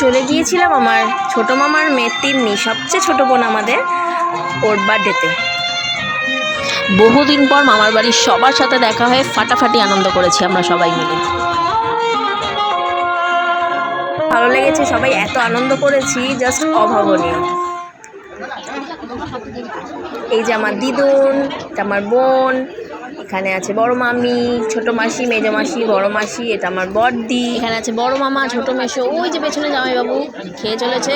চলে গিয়েছিলাম আমার ছোট মামার মেয়ের তিন্নি সবচেয়ে ছোট বোন আমাদের ওর বার্থডেতে বহুদিন পর মামার বাড়ির সবার সাথে দেখা হয়ে ফাটাফাটি আনন্দ করেছি আমরা সবাই মিলে। ভালো লেগেছে, সবাই এত আনন্দ করেছি জাস্ট অভাবনীয়। এই যে আমার দিদুন আমার বোন এখানে আছে বড় মামি, ছোট মাসি, মেজ মাসি, বড় মাসি, এটা আমার বড়দি। এখানে আছে বড় মামা, ছোট মেশো ওই যে পেছনে জামাইবাবু খেয়ে চলেছে।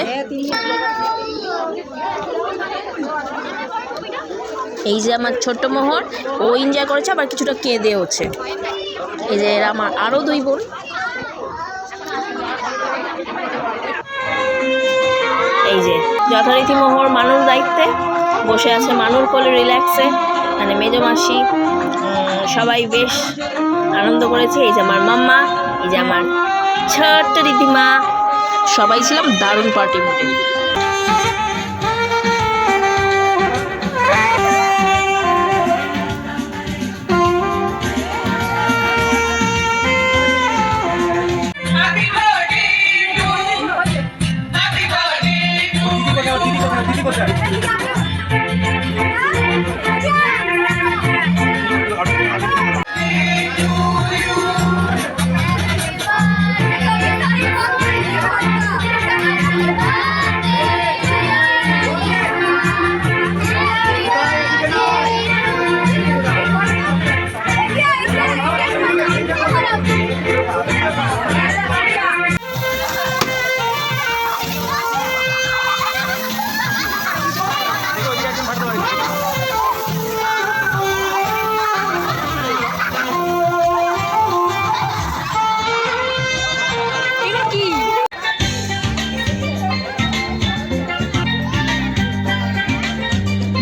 এই যে আমার ছোট্ট মোহর, ও এনজয় করেছে, আবার কিছুটা কেঁদেওছে। এই যে এরা আমার আরও দুই বোন। এই যে যথারীতি মোহর মানুষ দায়িত্বে, বসে আছে মানুর কোলে রিল্যাক্সে মানে মেজো মাসি সবাই বেশ আনন্দ করেছে। এই যে আমার মাম্মা, এই যে আমার ছোট্ট দিদিমা। সবাই ছিলাম দারুণ পার্টি মুডে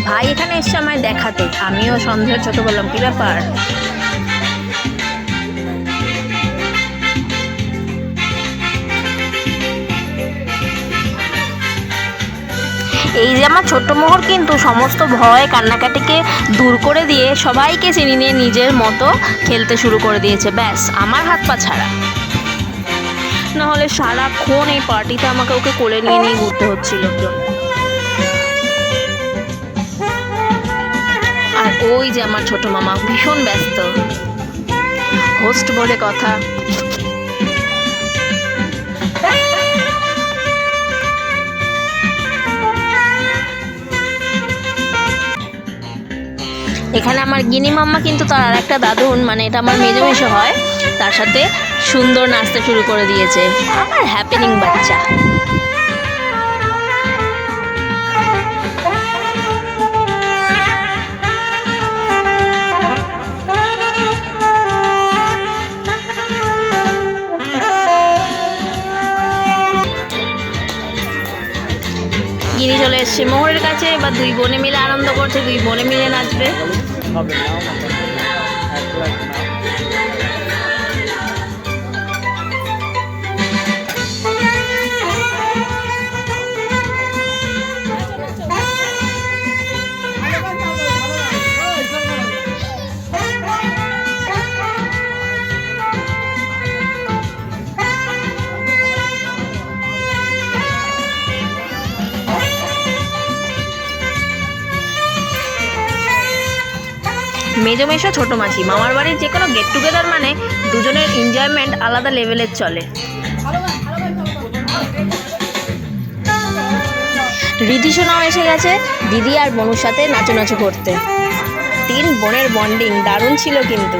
ভাই এখানে এসছে আমায় দেখাতে। আমিও সন্দেহের ছোট বললাম কি ব্যাপার? এই যে আমার ছোট্ট মোহর কিন্তু সমস্ত ভয় কান্নাকাটিকে দূর করে দিয়ে সবাইকে চিনি নিয়ে নিজের মতো খেলতে শুরু করে দিয়েছে। ব্যাস, আমার হাত পা ছাড়া। নাহলে সারাক্ষণ এই পার্টিতে আমাকে ওকে কোলে নিয়ে নিয়ে ঘুরতে হচ্ছিল। আর ওই যে আমার ছোট মামা, ভীষণ ব্যস্ত। হোস্ট বলে কথা। এখানে আমার গিনি মাম্মা কিন্তু তার আর একটা দাদুন মানে এটা আমার মেজো মেশো হয়, তার সাথে সুন্দর নাচতে শুরু করে দিয়েছে। আর হ্যাপেনিং বাচ্চা। গিনি চলে এসছে মোহরের কাছে, এবার দুই বোনে মিলে আনন্দ করছে, দুই বোনে মিলে নাচবে। ชอบเล่นแล้ว মেজো মেশো, ছোটো মাসি। মামার বাড়ির যে কোনো গেট টুগেদার মানে দুজনের এনজয়মেন্ট আলাদা লেভেলের চলে। রিধি সোনাও এসে গেছে। দিদি আর বনুর সাথে নাচো নাচো করতে। তিন বোনের বন্ডিং দারুণ ছিল কিন্তু।